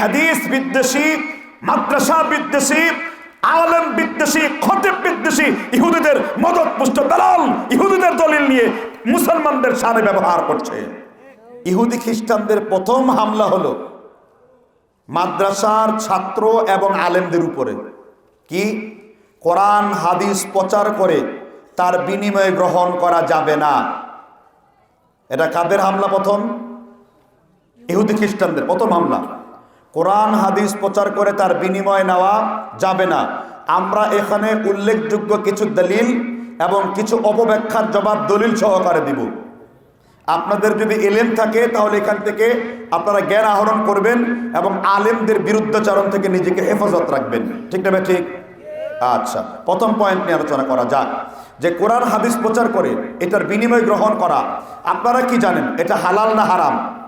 হাদিস বিদ্বেষী, মাদ্রাসা বিদ্বেষী, আলেম বিদ্বেষী, খতিব বিদ্বেষী, ইহুদিদের মদত পুষ্ট দালাল, ইহুদিদের দলিল নিয়ে মুসলমানদের সামনে ব্যবহার করছে। ইহুদি খ্রিস্টানদের প্রথম হামলা হলো মাদ্রাসার ছাত্র এবং আলেমদের উপরে। কি? কোরআন, হাদিস প্রচার করে তার বিনিময়ে গ্রহণ করা যাবে না। এটা কাদের হামলা প্রথম? ইহুদি খ্রিস্টানদের প্রথম হামলা। কোরআন, হাদিস প্রচার করে তার বিনিময় নেওয়া যাবে না। আমরা এখানে উল্লেখযোগ্য কিছু দলিল এবং কিছু অপব্যাখ্যার জবাব দলিল সহকারে দিব। আপনাদের যদি এলেম থাকে, তাহলে এখান থেকে আপনারা জ্ঞান আহরণ করবেন এবং আলেমদের বিরুদ্ধাচরণ থেকে নিজেকে হেফাজত রাখবেন। ঠিক না ঠিক? আচ্ছা প্রথম পয়েন্ট নিয়ে আলোচনা করা যাক। যে কোরআন, হাদিস প্রচার করে এটার বিনিময় গ্রহণ করা, আপনারা কি জানেন এটা হালাল না হারাম?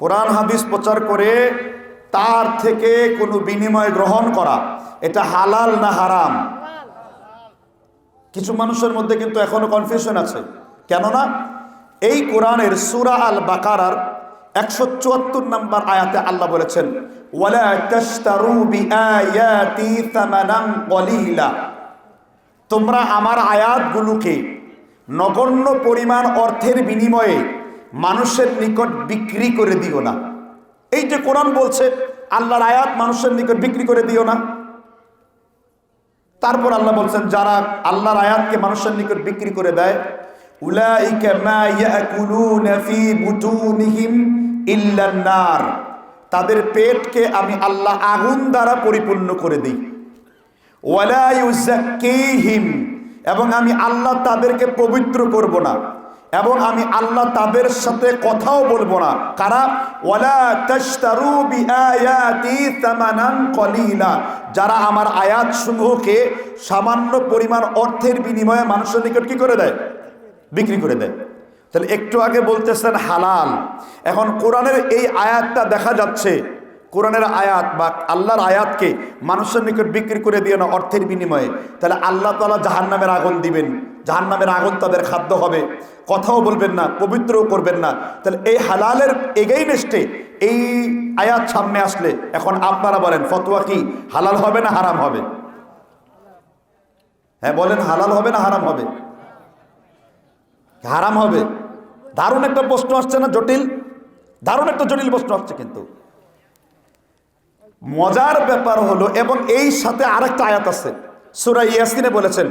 কোরআন হাদিস প্রচার করে তার থেকে কোনো বিনিময় গ্রহণ করা, এটা হালাল না হারাম? কিছু মানুষের মধ্যে কিন্তু এখনও কনফিউশন আছে। কেননা এই কোরআনের সুরা আল বাকারার একশো চুয়াত্তর নম্বর আয়াতে আল্লাহ বলেছেন তোমরা আমার আয়াতগুলোকে নগণ্য পরিমাণ অর্থের বিনিময়ে মানুষের নিকট বিক্রি করে দিও না। এই যে কোরআন বলছে, আল্লাহর আয়াত মানুষের নিকট বিক্রি করে দিও না। তারপর আল্লাহ বলছেন, যারা আল্লাহর আয়াতকে মানুষের নিকট বিক্রি করে দেয় তাদের পেটকে আমি আল্লাহ আগুন দ্বারা পরিপূর্ণ করে দিই। ওয়ালা ইউজাক্কিহিম এবং আমি আল্লাহ তাদেরকে পবিত্র করব না। এবং আমি আল্লাহ তাদের সাথে কথাও বলব না। কারা? যারা আমার আয়াত সমূহকে সামান্য পরিমাণ অর্থের বিনিময়ে মানুষের নিকট কি করে দেয়? বিক্রি করে দেয়। তাহলে একটু আগে বলতেছেন হালাল। এখন কোরআনের এই আয়াতটা দেখা যাচ্ছে কোরআনের আয়াত বা আল্লাহর আয়াতকে মানুষের নিকট বিক্রি করে দিয়ে না অর্থের বিনিময়ে। তাহলে আল্লাহ তালা জাহান্নামের আগুন দিবেন। জাহান্নামের আগুন তাদের খাদ্য হবে। কথাও বলবেন না, পবিত্রও করবেন না। তাহলে এই হালালের এগেইনেস্টে এই আয়াত সামনে আসলে এখন আপনারা বলেন, ফতোয়া কি? হালাল হবে না হারাম হবে? হ্যাঁ বলেন হালাল হবে না হারাম হবে? হারাম হবে। দারুণ একটা প্রশ্ন আসছে না জটিল? দারুণ একটা জটিল প্রশ্ন আসছে কিন্তু। মজার ব্যাপার হলো, এবং এই সাথে আরেকটা আয়াত আছে। সুরা ইয়াসিনে বলেছেন,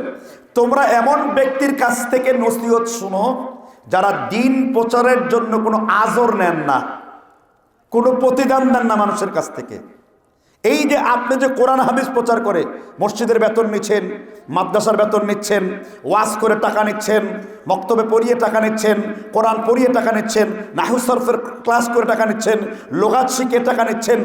তোমরা এমন ব্যক্তির কাছ থেকে নসিহত শুনো, যারা দিন প্রচারের জন্য কোনো আজর নেন না, কোনো প্রতিদান দেন না মানুষের কাছ থেকে। এই যে আপনি যে কোরআন হাদিস প্রচার করে, মসজিদের বেতন নিচ্ছেন, মাদ্রাসার বেতন নিচ্ছেন, ওয়াজ করে টাকা নিচ্ছেন, বক্তব্যে পড়িয়ে টাকা নিচ্ছেন, কোরআন পড়িয়ে টাকা নিচ্ছেন নাহুসরফের ক্লাস করে টাকা নিচ্ছেন, লোগাত শিখে টাকা নিচ্ছেন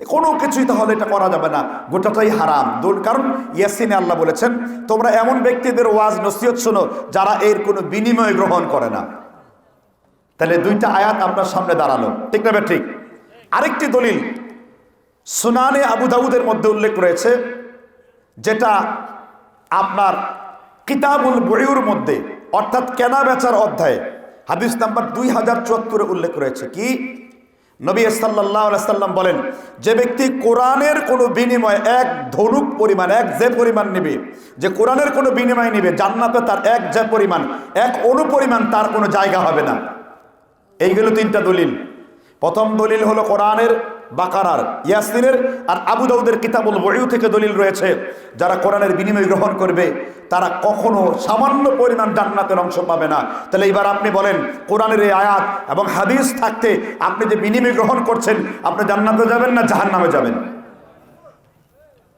কোনো কিছুই তাহলে এটা করা যাবে না, গোটাটাই হারাম। কারণ ইয়াসিনে আল্লাহ বলেছেন, তোমরা এমন ব্যক্তিদের ওয়াজ, নসিহত শোনো যারা এর কোনো বিনিময় গ্রহণ করে না। তাহলে দুইটা আয়াত আপনার সামনে দাঁড়াল। ঠিক না ঠিক। আরেকটি দলিল সুনানে আবু দাউদের মধ্যে উল্লেখ রয়েছে, যেটা আপনার কিতাবুল বইউর মধ্যে, অর্থাৎ কেনা বেচার অধ্যায়ে, হাদিস নাম্বার দুই হাজার চুয়াত্তরে উল্লেখ রয়েছে। কি? নবী সাল্লাহ সাল্লাম বলেন, যে ব্যক্তি কোরআনের কোনো বিনিময় এক ধনুক পরিমাণ, এক যে পরিমাণ নিবে, যে কোরআনের কোনো বিনিময় নিবে, জান্নাতে তার এক যে পরিমাণ, এক অনুপরিমাণ তার কোনো জায়গা হবে না। এইগুলো তিনটা দলিল। প্রথম দলিল হলো কোরআনের, বাকারার, ইয়াসিনের আর আবু দাউদের কিতাবুল বইউ থেকে দলিল রয়েছে। যারা কোরআনের বিনিময় গ্রহণ করবে, তারা কখনো সামান্য পরিমাণ জান্নাতের অংশ পাবে না। তাহলে এবার আপনি বলেন, কোরআনের এই আয়াত এবং হাদিস থাকতে আপনি যে বিনিময় গ্রহণ করছেন, আপনি জান্নাতে যাবেন না জাহান নামে যাবেন?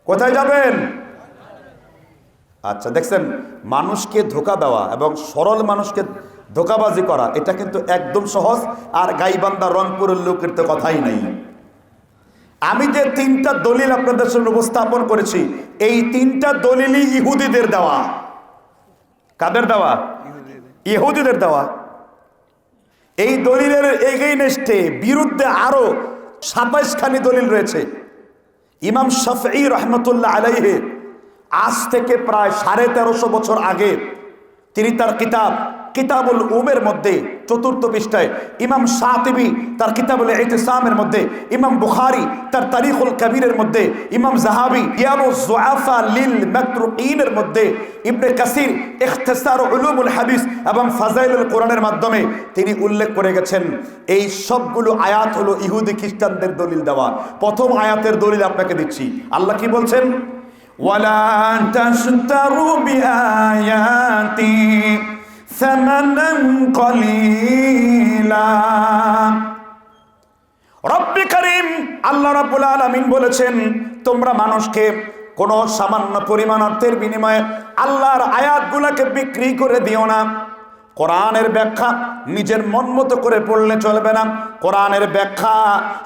কোথায় যাবেন? আচ্ছা দেখছেন, মানুষকে ধোকা দেওয়া এবং সরল মানুষকে ধোকাবাজি করা, এটা কিন্তু একদম সহজ, আর গাইবান্ধা রংপুরের লোকের তো কথাই নাই। আমি যে তিনটা দলিল আপনাদের সামনে উপস্থাপন করেছি, এই তিনটা দলিলই ইহুদিদের দেওয়া। কাদের দেওয়া? ইহুদিদের দেওয়া। এই দলিলের এগেইনেস্টে বিরুদ্ধে আরও সাতাইশখানি দলিল রয়েছে। ইমাম শফি রহমতুল্লাহ আলাইহে আজ থেকে প্রায় সাড়ে তেরোশো বছর আগে তিনি তার কিতাব কিতাবুল উমের মধ্যে চতুর্থ পৃষ্ঠায়, ইমাম সাতিবি তার কিতাবুল ইতিসামের মধ্যে, ইমাম বুখারি তার তারিখুল কবিরের মধ্যে, ইমাম জাহাবি ইয়ামু জুআফা লিল মাতরুকিনের মধ্যে, ইবনে কাসির ইখতিসার উলুমুল হাদিস এবং ফাজাইলুল কোরআনের মাধ্যমে তিনি উল্লেখ করে গেছেন, এই সবগুলো আয়াত হলো ইহুদি খ্রিস্টানদের দলিল দেওয়া। প্রথম আয়াতের দলিল আপনাকে দিচ্ছি। আল্লাহ কি বলছেন? ওয়ালা তাশতারু বিআয়াতি। সামানান قليلا রব্বি করিম আল্লাহ রাব্বুল আলামিন বলেছেন, তোমরা মানুষকে কোনো সামান্য পরিমাণ অর্থের বিনিময়ে আল্লাহর আয়াতগুলোকে বিক্রি করে দিও না। কোরআনের ব্যাখ্যা নিজের মন মতো করে পড়লে চলবে না। কোরআনের ব্যাখ্যা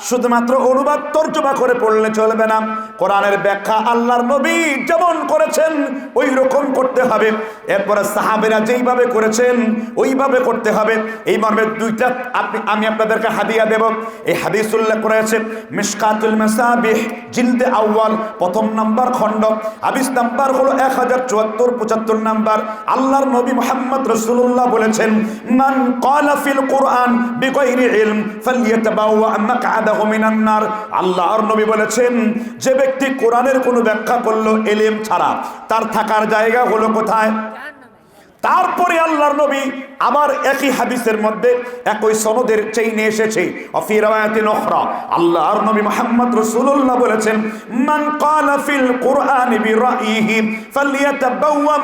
শুধুমাত্র অনুবাদ তর্জমা করে পড়লে চলবে না। কোরআনের ব্যাখ্যা আল্লাহর নবী যেমন করেছেন ওই রকম করতে হবে। এরপরে সাহাবেরা যেইভাবে করেছেন, ওইভাবে করতে হবে। এই মর্মে দুইটা আপনি, আমি আপনাদেরকে হাদিয়া দেব। এই হাদিস উল্লেখ করেছে, মিসকাতুল মেসাবিহ, জিলদে আউয়াল, প্রথম নাম্বার খণ্ড। হাদিস নাম্বার হলো এক হাজার চুয়াত্তর, পঁচাত্তর নাম্বার। আল্লাহর নবী মোহাম্মদ রসুল্লাহ বলেছেন, মান ক্বালা ফিল কোরআন বিগৈরি ইলম ফালইয়াতাবাওয়া মাকআদাহু মিনান নার। আল্লাহর নবী বলেছেন, যে ব্যক্তি কোরআনের কোনো ব্যাখ্যা করল এলেম ছাড়া, তার থাকার জায়গা হলো কোথায়? তারপরে আল্লাহর নবী আবার একই হাদিসের মধ্যে একই সনদের চেইনে এসেছে। অফিরায়াতি নখরা আল্লাহর নবী মুহাম্মদ রাসূলুল্লাহ বলেছেন, মান ক্বালা ফিল কুরআনি বিরাইহি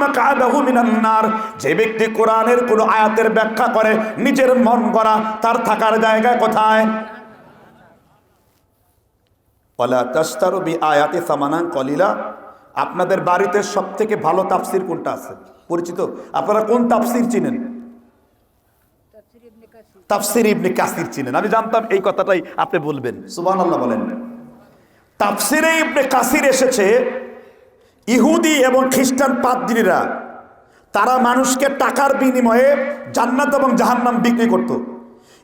মাকআদাহু মিনান নার। যে ব্যক্তি কোরআনের কোন আয়াতের ব্যাখ্যা করে, নিজের মন করা তার থাকার জায়গা কোথায়? ওয়ালা তাশতারু বি আয়াতি সামানান কলিলা। আপনাদের বাড়িতে সব থেকে ভালো তাফসির কোনটা আছে? পরিচিত? আপনারা কোন তাফসির চিনেন? তাফসির ইবনে কাসির চিনেন। আমি জানতাম এই কথাটাই আপনি বলবেন। সুবহানাল্লাহ বলেন। তাফসিরে ইবনে কাসির এসেছে, ইহুদি এবং খ্রিস্টান পাদ্রীরা তারা মানুষকে টাকার বিনিময়ে জান্নাত এবং জাহান্নাম বিক্রি করত।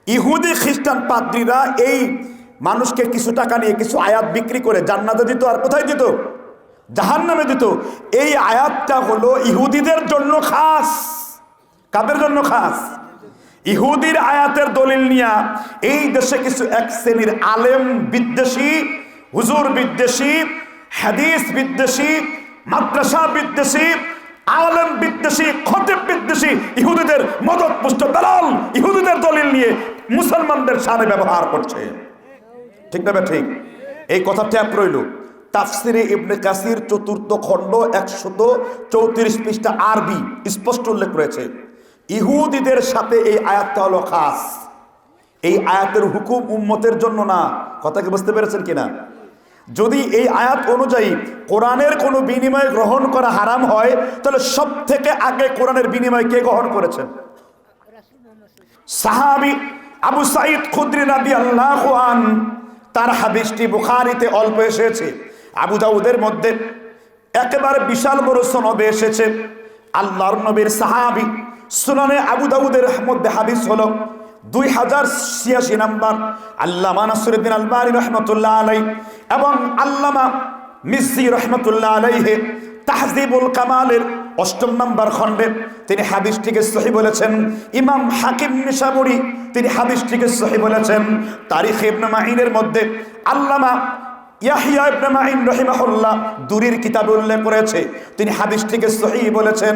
ইহুদি, খ্রিস্টান পাদ্রীরা এই মানুষকে কিছু টাকা নিয়ে কিছু আয়াত বিক্রি করে জান্নাতে দিত। আর কোথায় দিত? জাহান নামে দিত। এই আয়াতটা হলো ইহুদিদের জন্য খাস। কাদের জন্য খাস? ইহুদির আয়াতের দলিল নিয়া এই দেশে কিছু এক শ্রেণির আলেম বিদ্বেষী, হুজুর বিদ্বেষী, হাদিস বিদ্বেষী, মাদ্রাসা বিদ্বেষী, আলেম বিদ্বেষী, খতিব বিদ্বেষী ইহুদিদের মদত পুষ্ট দালাল ইহুদিদের দলিল নিয়ে মুসলমানদের সামনে ব্যবহার করছে। ঠিক না ঠিক? এই কথা ট্যাপ রইল। তাফসিরে ইবনে কাসির চতুর্থ খণ্ড একশত চৌত্রিশ পৃষ্ঠা আরবি স্পষ্ট উল্লেখ রয়েছে। ইহুদিদের সাথে এই আয়াতটা হলো খাস। এই আয়াতের হুকুম উম্মতের জন্য না। কথা কি বুঝতে পেরেছেন কিনা? যদি এই আয়াত অনুযায়ী কোরআনের কোনো বিনিময় গ্রহণ করা হারাম হয়, তাহলে সব থেকে আগে কোরআনের বিনিময় কে গ্রহণ করেছেন সাহাবি আবু সাইদ খুদ্রি রাদি আল্লাহ তার হাদিসটি বুখারিতে অল্প এসেছে। আবু দাউদের মধ্যে একেবারে বিশাল বড় সনদে এসেছে। আল্লাহর নবীর সাহাবি সুনানে আবু দাউদের মধ্যে হাদিস হলো দুই হাজার ছিয়াশি নাম্বার আল্লামা নাসরুদ্দিন আলবারি রহমতুল্লাহ আলাই এবং আল্লামা মিসি রহমতুল্লাহ আলাইহে তাহজিবুল কামালের অষ্টম নম্বর খণ্ডে তিনি হাদিসটিকে সহি বলেছেন। ইমাম হাকিম নিশাবুরি তিনি হাদিসটিকে সহি বলেছেন। তারিখ ইবনে মাইনের মধ্যে আল্লামা ইয়াহিয়া ইবনে মাইন রহিমাহুল্লাহ দুরির কিতাবে উল্লেখ করেছে। তিনি হাদিসটিকে সহি বলেছেন,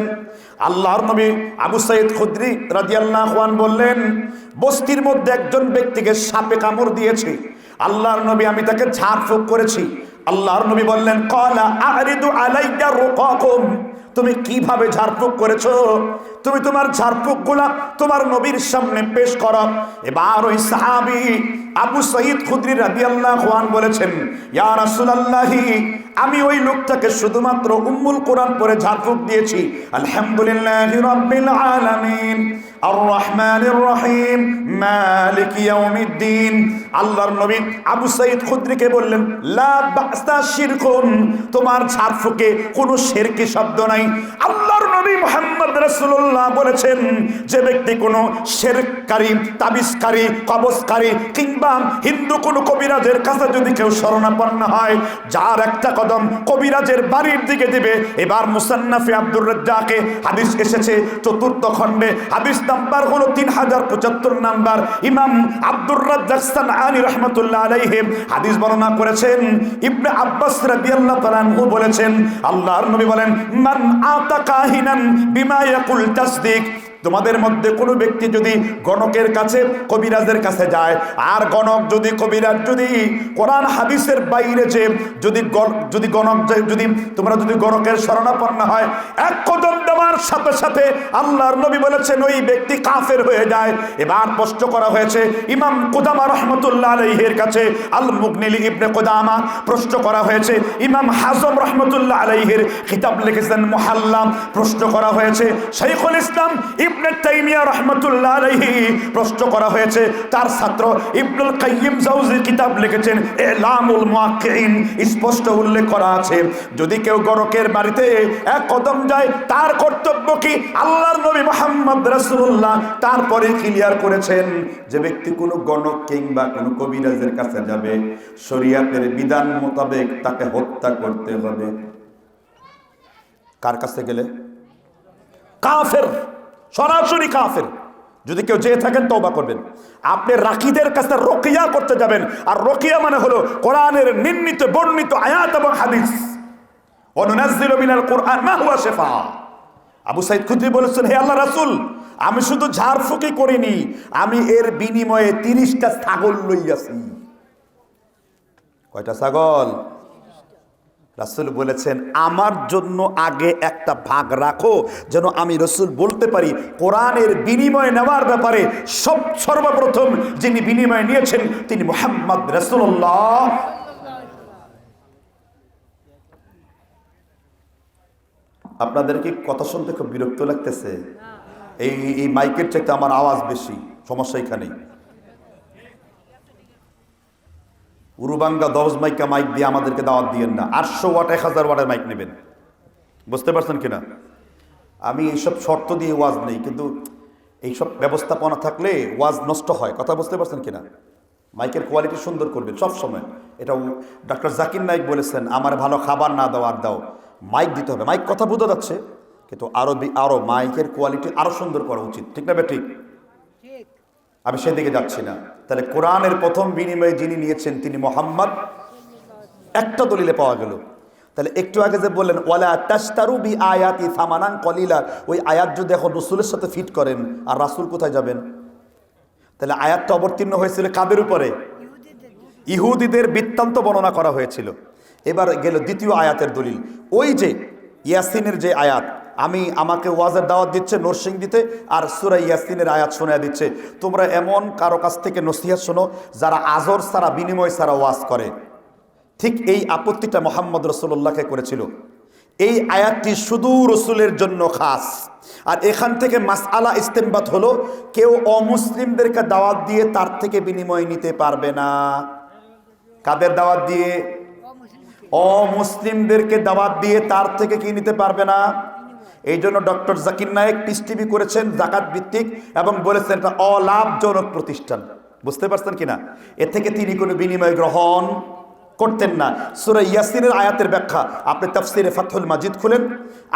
আল্লাহর নবী আবু সাইদ খুদ্রি রাদিয়াল্লাহু আন বললেন, বস্তির মধ্যে একজন ব্যক্তিকে সাপে কামড় দিয়েছে। আল্লাহর নবী, আমি তাকে ঝাড়ফুঁক করেছি। আল্লাহর নবী বললেন, কলা আরিদু আলাইকা রুকাকুম। তুমি কীভাবে ঝাড়ফুঁক করেছ? তুমি তোমার ঝাড়ফুঁকগুলা তোমার নবীর সামনে পেশ কর। এবার ওই সাহাবি আবু সঈদ খুদ্রি রাবি আল্লাহ খোয়ান বলেছেন, ইয়া আমি ওই লোকটাকে শুধুমাত্র উম্মুল কোরআন পরে ঝাড়ফুঁক দিয়েছি। আলহামদুলিল্লাহ আর রহিম মালিক ইয়াউমিদ্দিন আল্লাহর নবী আবু সাইদ খুদ্রিকে বললেন তোমার ঝাড়ফুঁকে কোনো শেরকি শব্দ নাই আল্লাহর নবী মোহাম্মদ রসুল্লাহ বলেছেন, যে ব্যক্তি কোনো শেরকারী, তাবিজকারী, কবজকারী কিংবা হিন্দু কোনো কবিরাজের কাছে যদি কেউ শরণাপন্ন হয়, যার একটা কদম কবিরাজের বাড়ির দিকে দিবে, এবার মুসান্নাফি আব্দুর রাজ্জাকে হাদিস এসেছে চতুর্থ খণ্ডে, হাদিস নাম্বার হলো তিন হাজার পঁচাত্তর নাম্বার। ইমাম আব্দুর রাজ্জাকস্তান আলী রহমতুল্লাহ আলাইহি হাদিস বর্ণনা করেছেন। ইবনে আব্বাস রাদিয়াল্লাহু তাআলা আনহু বলেছেন, আল্লাহর নবী বলেন, মান আতা কাহিনান বিমা ইয়াকুল তাসদিক। তোমাদের মধ্যে কোনো ব্যক্তি যদি গণকের কাছে, কবিরাজের কাছে যায়, আর গণক যদি, কবিরাজ যদি কোরআন, হাদিসের বাইরে যে যদি যদি গণক যদি তোমরা যদি গণকের শরণাপন্ন হয়, এক কদম দেওয়ার সাথে সাথে আল্লাহর নবী বলেছেন, ওই ব্যক্তি কাফের হয়ে যায়। এবার স্পষ্ট করা হয়েছে, ইমাম কুদামা রহমতুল্লাহ আলাইহের কাছে আল মুগনিলি ইবনে কুদামা প্রশ্ন করা হয়েছে, ইমাম হাজম রহমতুল্লাহ আলাইহের কিতাব লিখেছেন মুহাল্লাম, প্রশ্ন করা হয়েছে, শাইখুল ইসলাম ইবনে তাইমিয়া রহমতুল্লাহ আলাইহি প্রশ্ন করা হয়েছে। তার ছাত্র ইবনুল কাইয়িম জাউজি কিতাব লিখেছেন ইলামুল মুআক্কিন স্পষ্ট উল্লেখ করা আছে। যদি কেউ গরকের বাড়িতে এক কদম যায়, তার কর্তব্য কি? আল্লাহর নবী মোহাম্মদ রাসূলুল্লাহ তারপরে ক্লিয়ার করেছেন যে ব্যক্তি কোনো গণক কিংবা কোনো কবিরাজের কাছে যাবে, শরীয়তের বিধান মোতাবেক তাকে হত্যা করতে হবে। কার কাছে গেলে? কাফের। সরাসরি কাফের। যদি কেউ যেয়ে থাকেন, তওবা করবেন। আপনি রাকিদের কাছে রকিয়া করতে যাবেন। আর রকিয়া মানে হলো কোরআনের নির্মিত বর্ণিত আয়াত এবং হাদিস। অনুনাজ্জিলু মিনাল কোরআন, মা হুয়া আবু সাইদ খুদ্রি বলেছেন, হে আল্লাহ রাসূল, আমি শুধু ঝাড়ফুঁকি করিনি, আমি এর বিনিময়ে তিরিশটা ছাগল লইয়াছি। কয়টা ছাগল? রাসুল বলেছেন, আমার জন্য আগে একটা ভাগ রাখো, যেন আমি রসুল বলতে পারি, কোরআনের বিনিময় নেওয়ার ব্যাপারে সব সর্বপ্রথম যিনি বিনিময় নিয়েছেন, তিনি মোহাম্মদ রসুল্লাহ আপনাদের কি কথা শুনতে খুব বিরক্ত লাগতেছে? এই এই মাইকের চাইতে আমার আওয়াজ বেশি, সমস্যা এখানেই। উরুবাঙ্গা দশ মাইকা মাইক দিয়ে আমাদেরকে দাওয়াত দিয়েন না। আটশো ওয়াট এক হাজার ওয়াটের মাইক নেবেন। বুঝতে পারছেন কিনা? আমি এইসব শর্ত দিয়ে ওয়াজ নেই কিন্তু এইসব ব্যবস্থাপনা থাকলে ওয়াজ নষ্ট হয়। কথা বুঝতে পারছেন কিনা? মাইকের কোয়ালিটি সুন্দর করবেন সব সময়। এটা ডক্টর জাকির নাইক বলেছেন আমার ভালো খাবার না দাও আর দাও। মাইক দিতে হবে। মাইক কথা বোঝা যাচ্ছে কিন্তু আরও আরও মাইকের কোয়ালিটি আরও সুন্দর করা উচিত। ঠিক না বে ঠিক। আমি সেদিকে যাচ্ছি না। তাহলে কোরআনের প্রথম বিনিময়ে যিনি নিয়েছেন তিনি মোহাম্মদ। একটা দলিলে পাওয়া গেল। তাহলে একটু আগে যে বললেন, ওয়ালা তাস্তারু বি আয়াতি সামানান কলিলা। ওই আয়াত যদি এখন রসুলের সাথে ফিট করেন, আর রাসুল কোথায় যাবেন? তাহলে আয়াতটা অবতীর্ণ হয়েছিল কাদের উপরে? ইহুদিদের বৃত্তান্ত বর্ণনা করা হয়েছিল। এবার গেল দ্বিতীয় আয়াতের দলিল। ওই যে ইয়াসিনের যে আয়াত আমি আমাকে ওয়াজের দাওয়াত দিচ্ছে নরসিং দিতে আর সুরা ইয়াসিনের আয়াত শোনা দিচ্ছে। তোমরা এমন কারও কাছ থেকে নসিহাত শোনো যারা আজর সারা বিনিময় সারা ওয়াজ করে। ঠিক এই আপত্তিটা মোহাম্মদ রসুল্লাহকে করেছিল। এই আয়াতটি শুধু রসুলের জন্য খাস। আর এখান থেকে মাসআলা ইস্তেমবাত হলো, কেউ অমুসলিমদেরকে দাওয়াত দিয়ে তার থেকে বিনিময় নিতে পারবে না। কাদের দাওয়াত দিয়ে? অমুসলিমদেরকে দাওয়াত দিয়ে তার থেকে কি নিতে পারবে না? এই জন্য doctor Zakir Naik peace TV করেছেন জাকাত ভিত্তিক এবং বলেছেন এটা অলাভজনক প্রতিষ্ঠান। বুঝতে পারছেন কিনা? এ থেকে তিনি কোনো বিনিময় গ্রহণ করতেন না। সুরা ইয়াসিনের আয়াতের ব্যাখ্যা, আপনি তফসিরে ফাথুল মাজিদ খুলেন,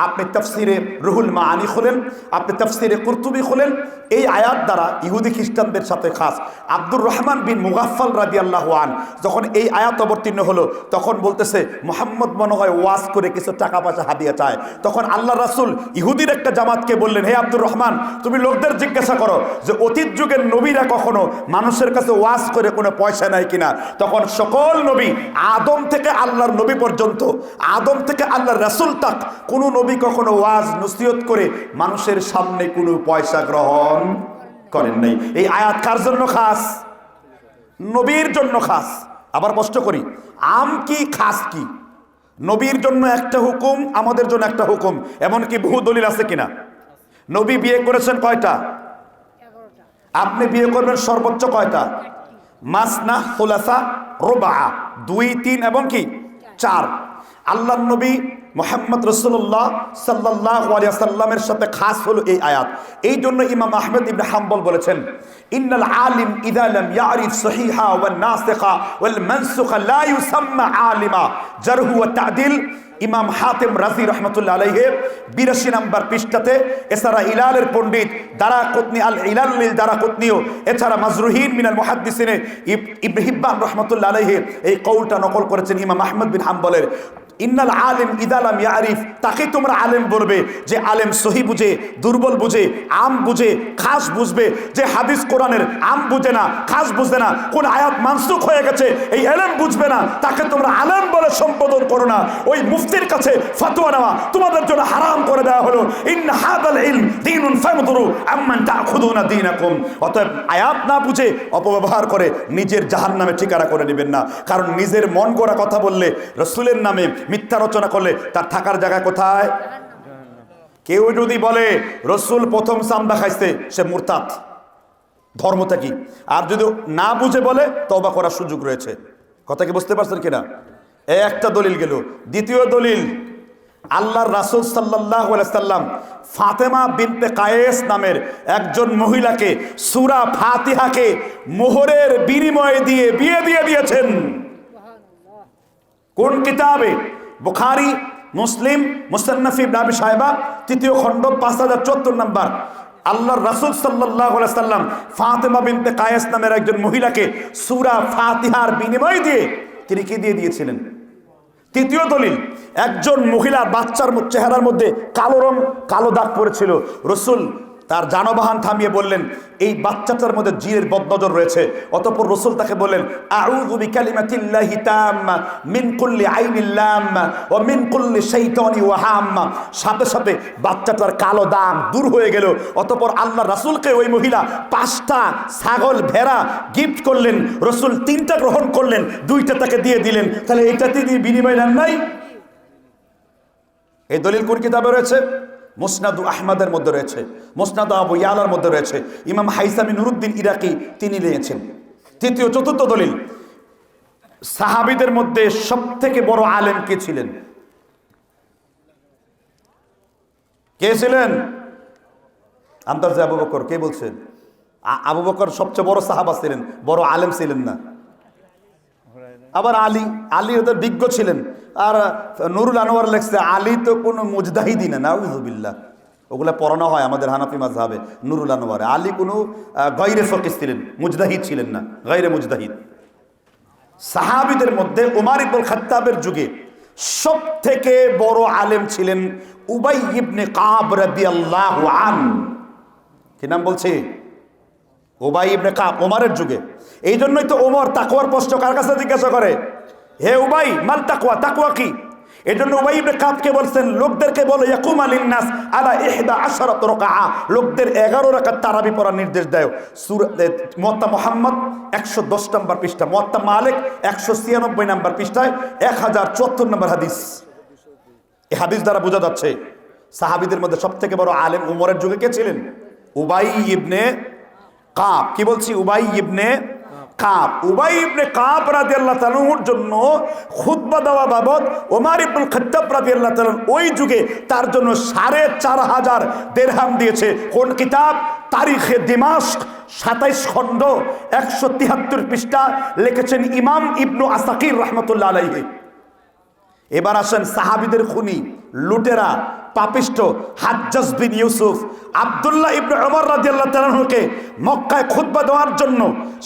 আপনি তফসিরে রুহুল মাআনি খুলেন, আপনি তফসিরে কুর্তুবি খুলেন, এই আয়াত দ্বারা ইহুদি খ্রিস্টানদের সাথে খাস। আব্দুর রহমান বিন মুগাফল রাদি আল্লাহ আন, যখন এই আয়াত অবতীর্ণ হলো, তখন বলতেছে, মোহাম্মদ মনে হয় ওয়াজ করে কিছু টাকা পয়সা হাদিয়া চায়। তখন আল্লাহ রাসুল ইহুদির একটা জামাতকে বললেন, হে আব্দুর রহমান, তুমি লোকদের জিজ্ঞাসা করো যে অতীত যুগের নবীরা কখনো মানুষের কাছে ওয়াজ করে কোনো পয়সা নেয় কিনা? তখন সকল নবী আদম থেকে আল্লাহর নবী পর্যন্ত, আদম থেকে আল্লাহর রাসুল তাক কোনো নবী কখনো ওয়াজ নসিহত করে মানুষের সামনে কোনো পয়সা গ্রহণ করেন নাই। এই আয়াত কার জন্য খাস? নবীর জন্য খাস। আবার কষ্ট করি, আম কি, খাস কি? নবীর জন্য একটা হুকুম, আমাদের জন্য একটা হুকুম এমনকি বহু দলিল আছে কিনা? নবী বিয়ে করেছেন কয়টা? আপনি বিয়ে করবেন সর্বোচ্চ কয়টা? মাসনা হোলাসা রোবা দুই, তিন এবং কি? চার। আল্লাহ নবী মোহাম্মদ রসুল্লাহ সাল্লাহ সাল্লামের সাথে খাস হলো এই আয়াত। এই জন্য ইমাম আহমেদ ইবনে হাম্বল বলেছেন, ইন্নাল আলিম ইদালাম ইয়ারিফ সহিহা ওয়ান নাসিখা ওয়াল মানসুখা লা ইউসাম্মা আলিমা। জারহু ওয়া তা'দিল ইমাম হাতেম রাজি রহমতুল্লা আলহেব বিরাশি নাম্বার পৃষ্ঠাতে, এছাড়া ইলালের পণ্ডিত দারা কুতনি আল ইলাল দারা কুতনিও, এছাড়া মাজরুহিন মিনাল মহাদ্দিসিনে ইবনে রহমতুল্লা আলাইহে এই কৌলটা নকল করেছেন ইমাম আহমদ বিন হাম্বলের। ইন্নাল আলেম ইদালাম ইয়ারিফ। তাকে তোমরা আলেম বলবে যে আলেম সহি বুঝে, দুর্বল বুঝে, আম বুঝে, খাস বুঝবে, যে হাদিস কোরআনের আম বুঝে না, খাস বুঝবে না, কোন আয়াত মানসুখ হয়ে গেছে, এই এলেম বুঝবে না, তাকে তোমরা আলেম বলে সম্বোধন করো না। ওই মুফতির কাছে ফতোয়া নেওয়া, তোমাদের জন্য হারাম করে দেওয়া হলো। ইন হাদাল ইলম দীনুন ফামদুরু আম্মান তাখুদুনা দীনাকুম। অতএব আয়াত না বুঝে অপব্যবহার করে নিজের জাহান্নামে ঠিকানা করে নেবেন না। কারণ নিজের মন গড়া কথা বললে রসুলের নামে মিথ্যা রচনা করলে তার থাকার জায়গা কোথায়? কেউ যদি বলে, রসুল প্রথম চামড়া খাইছে সে মুরতাদ। ধর্মটা কি? আর যদি না বুঝে বলে তবা করার সুযোগ রয়েছে। কথা কি বুঝতে পারছেন কিনা? এ একটা দলিল গেল। দ্বিতীয় দলিল, আল্লাহর রাসুল সাল্লাহ সাল্লাম ফাতেমা বিনতে কায়েস নামের একজন মহিলাকে সুরা ফাতিহাকে মোহরের বিনিময় দিয়ে বিয়ে দিয়ে দিয়েছেন। কোন কিতাবে? বুখারি, মুসলিম, মুসান্নফি নাবি সাহেবা তৃতীয় খণ্ড, পাঁচ হাজার চুয়াত্তর নম্বর। আল্লাহর রাসুল সাল্লাহ সাল্লাম ফাতেমা বিনতে কায়েস নামের একজন মহিলাকে সুরা ফাতিহার বিনিময় দিয়ে তিনি কি দিয়ে দিয়েছিলেন? তৃতীয় দলিল, একজন মহিলার বাচ্চার চেহারার মধ্যে কালো রং, কালো দাগ পড়েছিল। রসুল তার যানবাহন থামিয়ে বললেন, এই বাচ্চাটার মধ্যে জিনের বদনজর রয়েছে। অতঃপর রসুল তাকে বললেন, আউযু বিকালিমাতিল্লাহি তাম্মা মিন কুল্লি আইনিল লাম্মা ওয়া মিন কুল্লি শাইতানি ওয়া হাম্মা। সাথে সাথে বাচ্চাটার কালো দাগ দূর হয়ে গেল। অতঃপর আল্লাহ রাসূলকে ওই মহিলা পাঁচটা ছাগল, ভেড়া গিফট করলেন। রসুল তিনটা গ্রহণ করলেন, দুইটা তাকে দিয়ে দিলেন। তাহলে এটাতে দিয়ে বিনিময় নেন নাই? এই দলিল কোন কিতাবে রয়েছে? মুসনাদু আহমদের মধ্যে রয়েছে, মুসনাদু আবু ইয়ালার মধ্যে রয়েছে, ইমাম হাইসামি নুরুদ্দিন ইরাকি তিনি নিয়েছেন তৃতীয়, চতুর্থ দলিল, সাহাবিদের মধ্যে সব থেকে বড় আলেম কে ছিলেন? কে ছিলেন? আন্দাজে আবু বকর, কে বলছেন? আবু বকর সবচেয়ে বড় সাহাবা ছিলেন, বড় আলেম ছিলেন না। আবার আলী আলী ওদের বিজ্ঞ ছিলেন আর নুরুল আনোয়ার লেখছে, আলী তো কোনো মুজদাহিদি না। নাউজুবিল্লাহ। ওগুলো পড়ানো হয় আমাদের হানাফি মাঝহাবে নুরুল আনোয়ারে। আলী কোনো গৈরে ফকিস ছিলেন মুজদাহিদ ছিলেন না গৈরে মুজদাহিদ সাহাবিদের মধ্যে উমার ইবুল খাত্তাবের যুগে সব থেকে বড় আলেম ছিলেন উবাই ইবনে কাব রাদিয়াল্লাহু আন। কি নাম বলছি? ওবাই ইবনে কাব ওমারের যুগে। এই জন্যই তো ওমর তাকুয়ার প্রশ্ন কার কাছে জিজ্ঞাসা করে? হে উবাই, মাল তাকুয়া তাকুয়া কি? এই জন্য উবাই ইবনে কাবকে বলছেন, লোকদেরকে বলে, ইয়াকুম আলিন নাস আলা ইহদা আশারাত রাকাআ। লোকদের 11 রাকাত তারাবি পড়ার নির্দেশ দেয়। সূরা মুয়াত্তা মুহাম্মদ 110 নম্বর পৃষ্ঠা। মুয়াত্তা মালিক 196 নম্বর পৃষ্ঠায় 1074 নম্বর হাদিস। এই হাদিস দ্বারা বোঝা যাচ্ছে, সাহাবিদের মধ্যে সব থেকে বড় আলেম উমরের যুগে কে ছিলেন? উবাই ইবনে কাপ কি বলছি? উবাই ইবনে কাপ উবাই ইবনে কাপ রাদিয়াল্লাহু তাআলার জন্য খুতবা দেওয়া বাবদ, ওমর ইবনুল খাত্তাব রাদিয়াল্লাহু তাআলা ওই যুগে তার জন্য সাড়ে চার হাজার দেড়হাম দিয়েছে। কোন কিতাব? তারিখে দিমাস্ক, সাতাইশ খণ্ড, একশো তিহাত্তর পৃষ্ঠা লিখেছেন ইমাম ইবনু আসাকির রহমতুল্লাহ আলাইহি। এবার আসেন সাহাবিদের খুনি। লুটেরা, পাপিষ্ট। হাজ্জাজ বিন ইউসুফ, আব্দুল্লাহ ইবনে ওমর রাদিয়াল্লাহু তাআলাকে মক্কায় খুতবা দেওয়ার জন্য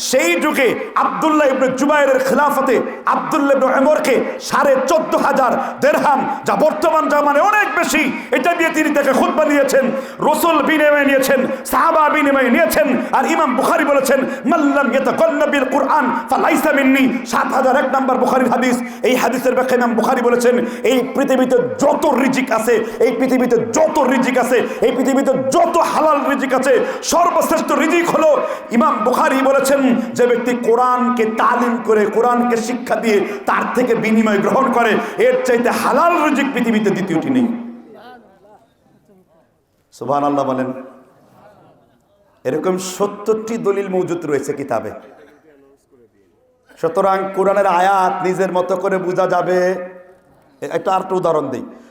সেই যুগে আব্দুল্লাহ ইবনে জুবাইরের খিলাফতে আব্দুল্লাহ ইবনে ওমরকে সাড়ে চোদ্দ হাজার দেরহাম যা বর্তমান জামানে অনেক বেশি, এটা দিয়ে তিনি তাকে খুতবা নিয়েছেন, রসুল বিনিময় নিয়েছেন, সাহাবা বিনিময় নিয়েছেন, আর ইমাম বুখারী বলেছেন মাল্লাম ইয়াতাকাল্লা বিল কুরআন ফালাইসা মিন্নি। 7001 নম্বর বুখারীর হাদিস, এই হাদিসের ব্যাখ্যা ইমাম বুখারী বলেছেন, এই পৃথিবীতে যত রিজিক আছে, এই পৃথিবীতে যত রিজিক আছে, এই পৃথিবীতে যত হালাল রিজিক আছে, সর্বশ্রেষ্ঠ রিজিক হলো ইমাম বুখারী বলেছেন, যে ব্যক্তি কোরআনকে তালিম করে, কোরআনকে শিক্ষা দিয়ে তার থেকে বিনিময় গ্রহণ করে, এর চাইতে হালাল রিজিক পৃথিবীতে দ্বিতীয়টি নেই। সুবহানাল্লাহ বলেন, এরকম সত্তরটি দলিল মৌজুদ রয়েছে কিতাবে। সুতরাং কোরআনের আয়াত নিজের মতো করে বোঝা যাবে। একটা আরেকটা উদাহরণ দিই।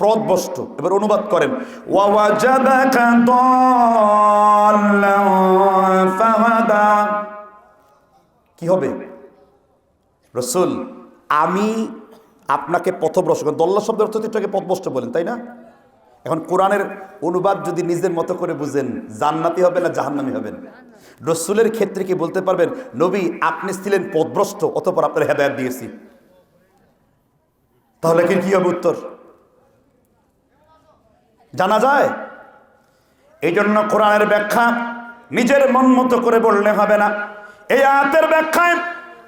প্রদবষ্ট এবার অনুবাদ করেন কি হবে? রসুল, আমি আপনাকে পথভ্রষ্ট করি। দল্লা শব্দের অর্থ এটাকে পথভ্রষ্ট বলেন, তাই না? এখন কোরআনের অনুবাদ যদি নিজের মতো করে বুঝেন, জান্নাতি হবে না জাহান্নামি হবেন? রসুলের ক্ষেত্রে কি বলতে পারবেন, নবী, আপনি ছিলেন পথভ্রষ্ট, অতপর আপনার হেদায়ত দিয়েছি। তাহলে কি হবে উত্তর? জানা যায়? এই জন্য কোরআনের ব্যাখ্যা নিজের মন মতো করে বললে হবে না। এই আয়াতের ব্যাখ্যায়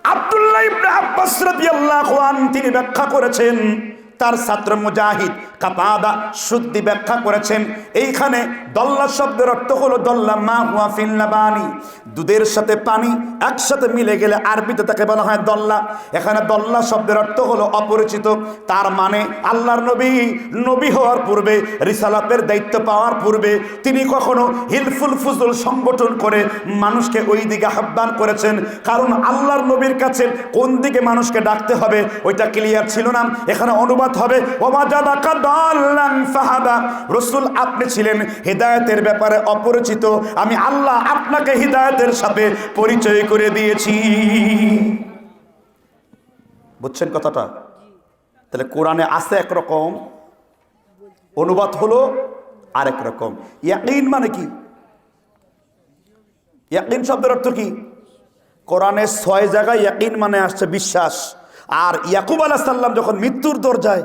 আব্দুল্লাহ ইবনে আব্বাস রাদিয়াল্লাহু আনহু তিনি ব্যাখ্যা করেছেন তার ছাত্র মুজাহিদ কাপাদা শুদ্ধি ব্যাখ্যা করেছেন। এইখানে দল্লা শব্দের অর্থ হলো দল্লা মা হুয়া ফিল লাবানি দুধের সাথে পানি একসাথে মিলে গেলে আরবিতে তাকে বলা হয় দল্লা। এখানে দল্লা শব্দের অর্থ হলো অপরিচিত। তার মানে আল্লাহর নবী নবী হওয়ার পূর্বে, রিসালাতের দায়িত্ব পাওয়ার পূর্বে তিনি কখনো হিলফুল ফুজুল সংগঠন করে মানুষকে ওই দিকে আহ্বান করেছেন। কারণ আল্লাহর নবীর কাছে কোন দিকে মানুষকে ডাকতে হবে, ওইটা ক্লিয়ার ছিল না। এখানে অনুবাদ হবে। দাল্লান ফাহাদা। রসুল আপনি ছিলেন হৃদায়তের ব্যাপারে অপরিচিত। আমি আল্লাহ আপনাকে হৃদায়তের সাথে পরিচয় করে দিয়েছি। বুঝছেন কথাটা? তাহলে কোরআনে আছে একরকম, অনুবাদ হলো আরেক রকম। ইয়াকিন মানে কি? ইয়াকিন শব্দের অর্থ কি? কোরআনে ছয় জায়গায় ইয়াকিন মানে আসছে বিশ্বাস। আর ইয়াকুব আলাহ সাল্লাম যখন মৃত্যুর দরজায়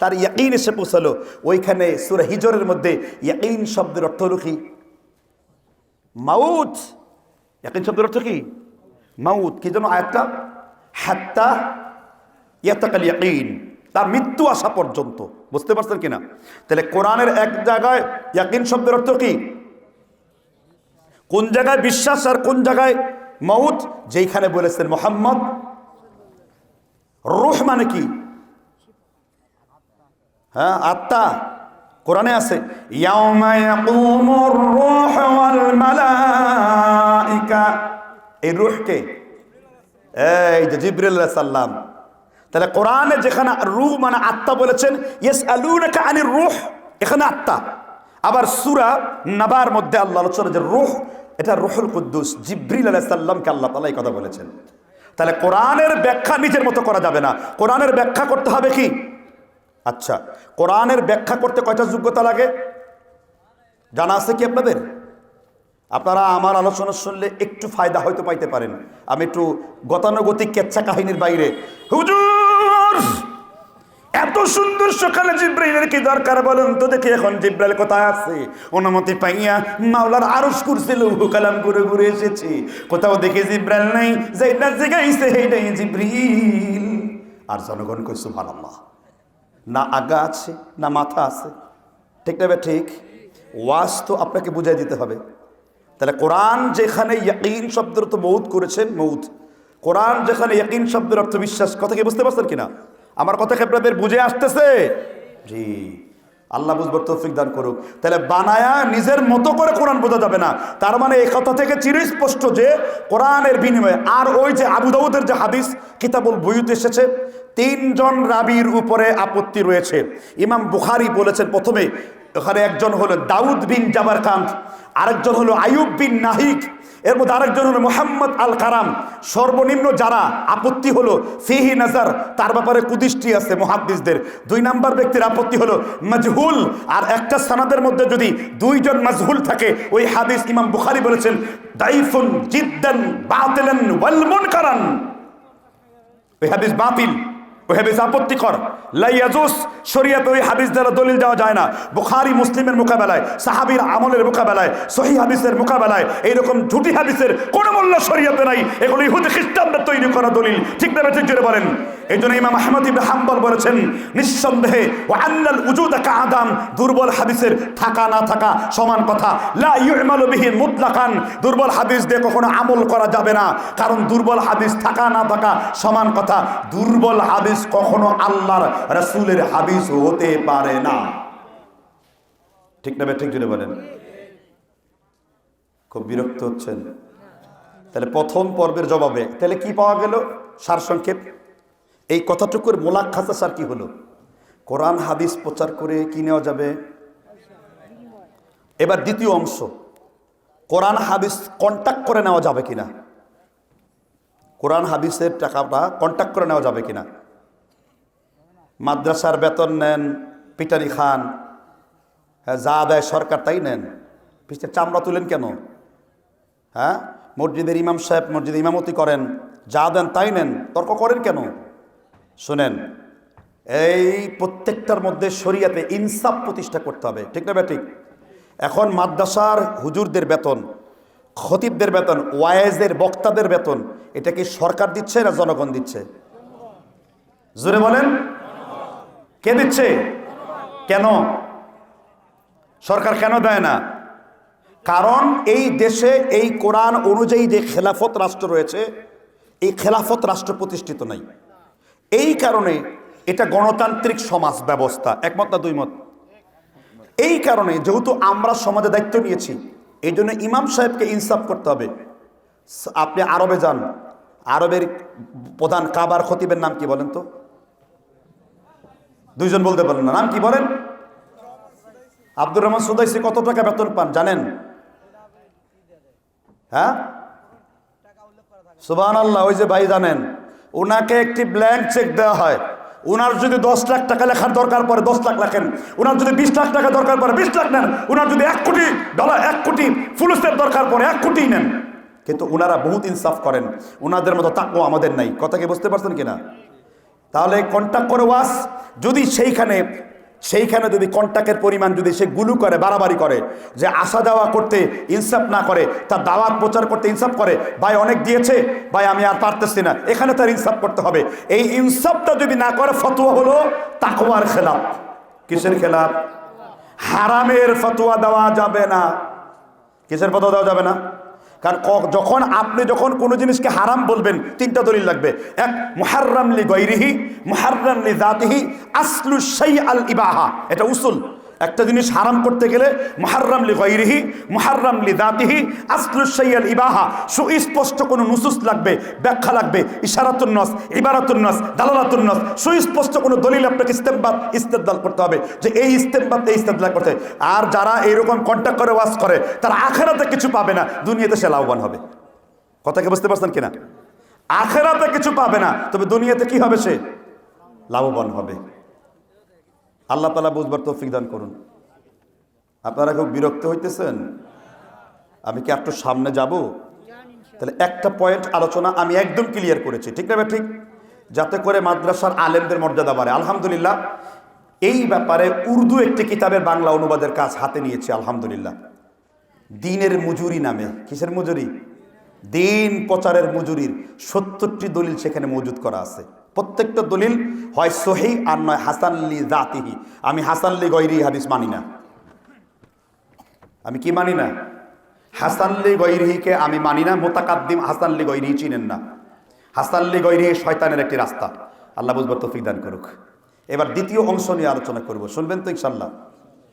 তার ইয়াকিন এসে পৌঁছালো, ওইখানে সুরা হিজরের মধ্যে ইয়াকিন শব্দের অর্থ হলো কি? ইয়াকিন শব্দের অর্থ কি? মাউত। কি যেন আয়াতটা? হাত্তা ইয়াতাকাল ইয়াকিন। তার মৃত্যু আসা পর্যন্ত। বুঝতে পারছেন কিনা? তাহলে কোরআনের এক জায়গায় ইয়াকিন শব্দের অর্থ কি? কোন জায়গায় বিশ্বাস আর কোন জায়গায় মৌত যেইখানে বলেছেন মোহাম্মদ রুহ মানে কি? হ্যাঁ আত্মা। কোরআনে আছে এই রুহকে এই যে জিবরিল আলাইহিস তাহলে কোরআনে যেখানে রুহ মানে আত্মা বলেছেন ইয়েস আলুনাকা আনির রুহ, এখানে আত্মা। আবার সুরা নাবার মধ্যে আল্লাহ আলোচনা যে রুহ, এটা রুহুল কুদ্দুস, জিব্রিল আলাইহিস সালামকে আল্লাহ তাআলা এই কথা বলেছেন। তাহলে কোরআনের ব্যাখ্যা নিজের মতো করা যাবে না। কোরআনের ব্যাখ্যা করতে হবে কি? আচ্ছা কোরআনের ব্যাখ্যা করতে কয়টা যোগ্যতা লাগে? জানা আছে কি আপনাদের? আপনারা আমার আলোচনা শুনলে একটু ফায়দা হয়তো পাইতে পারেন। আমি একটু গতানুগতিক কেচ্ছা কাহিনীর বাইরে। হুজুর! এত সুন্দর সকালে জিব্রাইলের কি দরকার বলুন তো দেখি এখন জিব্রাইল কোথায় আছে? অনুমতি পাইয়া মাওলার আরস করছিল কালাম ঘুরে ঘুরে এসেছি। কোথাও দেখে জিব্রাইল নাই যেটা জিগাইছে সেইটাই জিব্রিল আর জনগণ কই সুবহানাল্লাহ। না আগা আছে, না মাথা আছে। ঠিক না ঠিক? ওয়াজ তো আপনাকে বুঝাই দিতে হবে। তাহলে কোরআন যেখানে ইয়াকিন শব্দের অর্থ মৌত করেছেন মৌত কোরআন যেখানে ইয়াকিন শব্দের অর্থ বিশ্বাস, কথা কি বুঝতে পারছেন কিনা? আমার কথা কি আপনাদের বুঝে আসতেছে? জি। আল্লাহ বুঝবার তৌফিক দান করুক। তাহলে বানায়া নিজের মতো করে কোরআন বোঝা যাবে না। তার মানে এই কথা থেকে চিরস্পষ্ট যে কোরআনের বিনিময়ে, আর ওই যে আবু দাউদের যে হাদিস, কিতাবুল বইতে এসেছে, তিনজন রাবির উপরে আপত্তি রয়েছে। ইমাম বুখারি বলেছেন প্রথমে ওখানে একজন হলো দাউদ বিন জাবার খান, আরেকজন হলো আয়ুব বিন নাহিক। এর মধ্যে আরেকজন হলো মোহাম্মদ আল কারাম সর্বনিম্ন যারা আপত্তি হলো, ফিহি নাজার, তার ব্যাপারে কুদৃষ্টি আছে মহাদ্দিসদের। দুই নাম্বার ব্যক্তির আপত্তি হলো মাজহুল, আর একটা সানাদের মধ্যে যদি দুইজন মাজহুল থাকে, ওই হাদিস ইমাম বুখারি বলেছেন, দাইফুন জিদ্দান বাতিলান ওয়াল মুনকারান। ওই হাদিস বাতিল। ওই আপত্তিকর লাইয়াজুস শরিয়াত ওই হাদিস দ্বারা দলিল দেওয়া যায় না। বুখারি, মুসলিমের মোকাবেলায়, সাহাবির আমলের মোকাবেলায় সহি হাদিসের মোকাবেলায় এইরকম ঝুটি হাদিসের কোনো মূল্য শরিয়াতে নাই। এগুলো ইহুদি খ্রিস্টানদের তৈরি করা দলিল। ঠিক না ঠিক জোরে বলেন। এই জন্য ইমাম আহমদ ইবনে হাম্বল বলেছেন, নিঃসন্দেহে ও আন্নাল উজুদা আদাম দুর্বল হাদিসের থাকা না থাকা সমান কথা। লা ইউমালু বিহি মুতলাকান, দুর্বল হাদিস দিয়ে কখনো আমল করা যাবে না। কারণ দুর্বল হাদিস থাকা না থাকা সমান কথা। দুর্বল হাদিস কখনো আল্লাহর রাসূলের হাদিস হতে পারে না। ঠিক না ঠিক জুড়ে বলেন। খুব বিরক্ত হচ্ছেন। তাহলে প্রথম পর্বের জবাবে, তাহলে কি পাওয়া গেল? সারসংক্ষেপ। এই কথাটুকুর মোলাক্ষাসা স্যার কি হলো? কোরআন হাদিস প্রচার করে কি নেওয়া যাবে? এবার দ্বিতীয় অংশ। কোরআন হাদিস কন্ট্যাক্ট করে নেওয়া যাবে কিনা? কোরআন হাদিসের টাকাটা কন্ট্যাক্ট করে নেওয়া যাবে কিনা? মাদ্রাসার বেতন নেন পিটারি খান। হ্যাঁ যা দেয় সরকার তাই নেন। পিছনে চামড়া তুলেন কেন? হ্যাঁ মসজিদের ইমাম সাহেব মসজিদে ইমামতি করেন, যা দেন তাই নেন, তর্ক করেন কেন? শোনেন, এই প্রত্যেকটার মধ্যে শরিয়াতে ইনসাফ প্রতিষ্ঠা করতে হবে, ঠিক না ঠিক এখন মাদ্রাসার হুজুরদের বেতন, খতিবদের বেতন, ওয়াইজদের, বক্তাদের বেতন, এটা কি সরকার দিচ্ছে না জনগণ দিচ্ছে? জোরে বলেন। কে দিচ্ছে? কেন? সরকার কেন দেয় না? কারণ এই দেশে এই কোরআন অনুযায়ী যে খেলাফত রাষ্ট্র রয়েছে, এই খেলাফত রাষ্ট্র প্রতিষ্ঠিত নাই। এই কারণে এটা গণতান্ত্রিক সমাজ ব্যবস্থা। একমত না দুই মত এই কারণে যেহেতু আমরা সমাজে দায়িত্ব নিয়েছি, এই জন্য ইমাম সাহেবকে ইনসাফ করতে হবে। আপনি আরবে যান। আরবের প্রধান কাবার খতিবের নাম কি বলেন তো? দুইজন বলতে পারেন না। নাম কি বলেন? আব্দুর রহমান সুদাইসি কত টাকা বেতন পান, জানেন? হ্যাঁ? সুবান আল্লাহ ওই যে ভাই জানেন ওনাকে একটি ব্ল্যাঙ্ক চেক দেওয়া হয়। ওনার যদি দশ লাখ টাকা লেখার দরকার পড়ে, দশ লাখ লেখেন। ওনার যদি বিশ লাখ টাকা দরকার পড়ে, বিশ লাখ নেন। ওনার যদি এক কোটি ডলার এক কোটি ফুলুসের দরকার পড়ে, এক কোটি নেন। কিন্তু ওনারা বহুত ইনসাফ করেন। ওনাদের মতো তাকও আমাদের নাই। কথা কি বুঝতে পারছেন কিনা? তাহলে কন্ট্যাক্ট করে ওয়াস যদি সেইখানে সেইখানে যদি কন্ট্যাক্টের পরিমাণ যদি সে গুলু করে, বাড়াবাড়ি করে, যে আসা যাওয়া করতে ইনসাফ না করে, তার দাওয়াত প্রচার করতে ইনসাফ করে, ভাই অনেক দিয়েছে, ভাই আমি আর পারতেছি না, এখানে তার ইনসাফ করতে হবে। এই ইনসাফটা যদি না করে, ফতোয়া হলো তাকওয়ার খেলাফ। কিসের খেলাফ? হারামের ফতোয়া দেওয়া যাবে না। কিসের ফতোয়া দেওয়া যাবে না? কারণ যখন আপনি যখন কোনো জিনিসকে হারাম বলবেন, তিনটা দলিল লাগবে। এক, মুহাররাম লি গৈরিহি মুহাররাম লি জাতিহি আসলু শাই আল ইবাহা। এটা উসুল। একটা জিনিস হারাম করতে গেলে মুহাররাম লি গৈরিহি মুহাররাম লি জাতিহি আসলু শাই ইবাহা, সুস্পষ্ট কোনো নুসুস লাগবে, ব্যাখ্যা লাগবে, ইশারাতুন নস, ইবারাতুন নস, দালালাতুন নস, সুস্পষ্ট কোনো দলিল আপনাকে ইস্তেমবাদ, ইস্তেদলাল করতে হবে যে এই ইস্তেমবাদ, এই ইস্তেদলাল করতে। আর যারা এরকম কন্ট্যাক্ট করে, ওয়াজ করে, তারা আখেরাতে কিছু পাবে না, দুনিয়াতে সে লাভবান হবে। কথাকে বুঝতে পারছেন কিনা? আখেরাতে কিছু পাবে না, তবে দুনিয়াতে কি হবে সে? লাভবান হবে। আল্লাহ তালা বুঝবার তৌফিক দান করুন। আপনারা খুব বিরক্ত হইতেছেন? আমি কি একটু সামনে যাব? তাহলে একটা পয়েন্ট আলোচনা আমি একদম ক্লিয়ার করেছি, ঠিক না ঠিক? যাতে করে মাদ্রাসার আলেমদের মর্যাদা বাড়ে। আলহামদুলিল্লাহ, এই ব্যাপারে উর্দু একটি কিতাবের বাংলা অনুবাদের কাজ হাতে নিয়েছে, আলহামদুলিল্লাহ। দিনের মজুরি নামে। কিসের মজুরি? দিন প্রচারের মজুরির সত্তরটি দলিল সেখানে মজুদ করা আছে। প্রত্যেকটা দলিল হয় সহি আর নয় হাসানলি জাতিহি। আমি হাসানলি গৈরি হাদিস মানি না। আমি কি মানি না? হাসানলি গৈরিহিকে আমি মানি না, মোতাকাদ্দিম হাসানলি গৈরিহি চিনেন না। হাসানলি গৈরিহি শয়তানের একটি রাস্তা। আল্লাহ বুঝবার তৌফিক দান করুক। এবার দ্বিতীয় অংশ নিয়ে আলোচনা করব। শুনবেন তো ইনশাল্লাহ